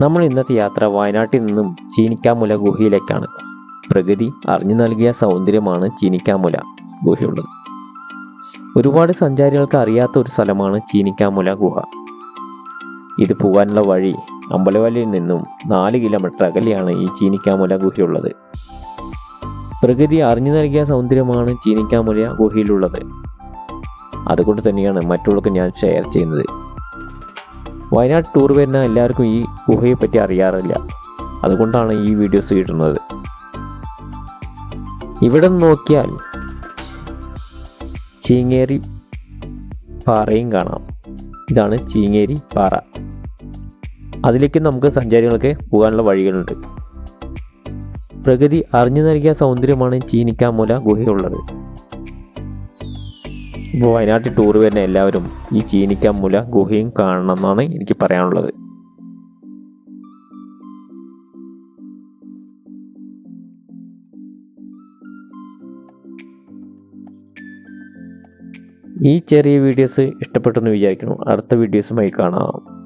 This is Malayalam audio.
നമ്മൾ ഇന്നത്തെ യാത്ര വയനാട്ടിൽ നിന്നും ചീനിക്കാമുല ഗുഹയിലേക്കാണ്. പ്രകൃതി അറിഞ്ഞു നൽകിയ സൗന്ദര്യമാണ് ചീനിക്കാമുല ഗുഹയുള്ളത്. ഒരുപാട് സഞ്ചാരികൾക്ക് അറിയാത്ത ഒരു സ്ഥലമാണ് ചീനിക്കാമുല ഗുഹ. ഇത് പോകാനുള്ള വഴി അമ്പലവല്ലിയിൽ നിന്നും നാല് കിലോമീറ്റർ അകലെയാണ് ഈ ചീനിക്കാമുല ഗുഹയുള്ളത്. പ്രകൃതി അറിഞ്ഞു നൽകിയ സൗന്ദര്യമാണ് ചീനിക്കാമുല ഗുഹയിലുള്ളത്. അതുകൊണ്ട് തന്നെയാണ് മറ്റുള്ളവർക്ക് ഞാൻ ഷെയർ ചെയ്യുന്നത്. വയനാട് ടൂർ വരുന്ന എല്ലാവർക്കും ഈ ഗുഹയെ പറ്റി അറിയാറില്ല. അതുകൊണ്ടാണ് ഈ വീഡിയോസ് കിട്ടുന്നത് ഇവിടെ നോക്കിയാൽ ചീങ്ങേരി പാറയും കാണാം. ഇതാണ് ചീങ്ങേരി പാറ. അതിലേക്ക് നമുക്ക് സഞ്ചാരികൾക്ക് പോകാനുള്ള വഴികളുണ്ട്. പ്രകൃതി അറിഞ്ഞു നൽകിയ സൗന്ദര്യമാണ് ചീനിക്കാമൂല ഗുഹയുള്ളത് ഇപ്പോൾ വയനാട്ടിൽ ടൂർ വരുന്ന എല്ലാവരും ഈ ചീനിക്കാമൂല ഗുഹയും കാണണം എന്നാണ് എനിക്ക് പറയാനുള്ളത്. ഈ ചെറിയ വീഡിയോസ് ഇഷ്ടപ്പെട്ടെന്ന് വിചാരിക്കുന്നു. അടുത്ത വീഡിയോസുമായി കാണാം.